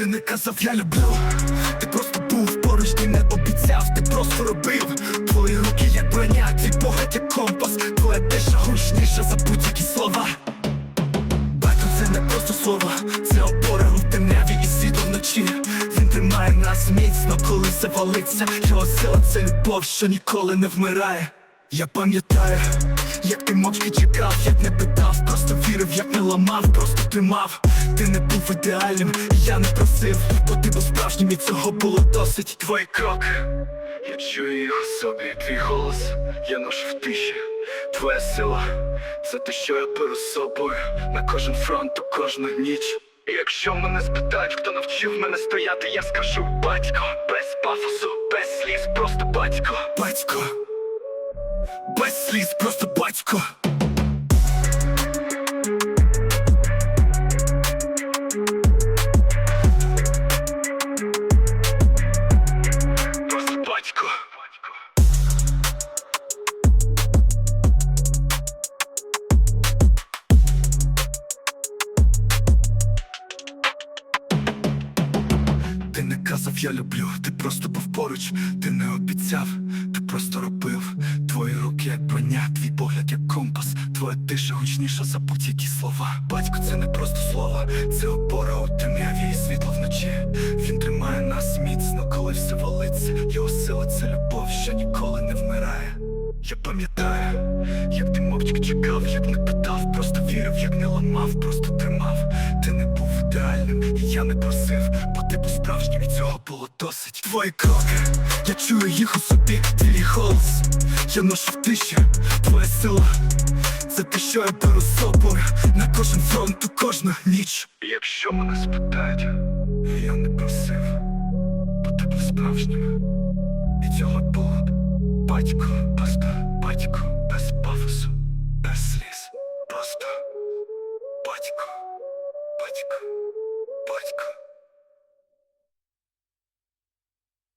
Ти не казав, я люблю, ти просто був поруч, ти не обіцяв, ти просто робив Твої руки як броня, твій погляд як компас, твоя тиша гучніша за будь-які слова. Батько це не просто слово, це опора у темряві і світло вночі. Він тримає нас міцно, коли все валиться. Його сила це любов, що ніколи не вмирає. Я пам'ятаю, як ти мовчки чекав, як не питав, просто вірив, як не ламав, просто тримав. Ти не був ідеальним, і я не просив, бо ти був справжнім і цього було досить. Твої кроки, я чую їх у собі, твій голос, я ношу в тиші. Твоя сила, це те, що я беру з собою на кожен фронт, у кожну ніч. І якщо мене спитають, хто навчив мене стояти, я скажу батько, без пафосу, без сліз, просто батько. Батько. Без сліз, просто батько. Я люблю, ти просто був поруч, ти не обіцяв, ти просто робив. Твої руки, як броня, твій погляд, як компас, твоя тиша гучніша за будь-які слова. Батько, це не просто слово, це опора у темряві і світло вночі. Він тримає нас міцно, коли все валиться. Його сила це любов, що ніколи не вмирає. Я пам'ятаю, як ти мовчки чекав, як не питав, просто вірив, як не ламав, просто тримав. Ти не був ідеальним, і я не просив, бо ти був справжнім, і цього було досить. Твої кроки, я чую їх у собі, твій голос, я ношу тиші, твоя сила. Це те, що я беру собою на кожен фронт, у кожну ніч. Якщо мене спитають, я не просив, бо ти був справжнім, і цього було батько, просто батько, без пафосу, без сліз, просто батько, батько, батько.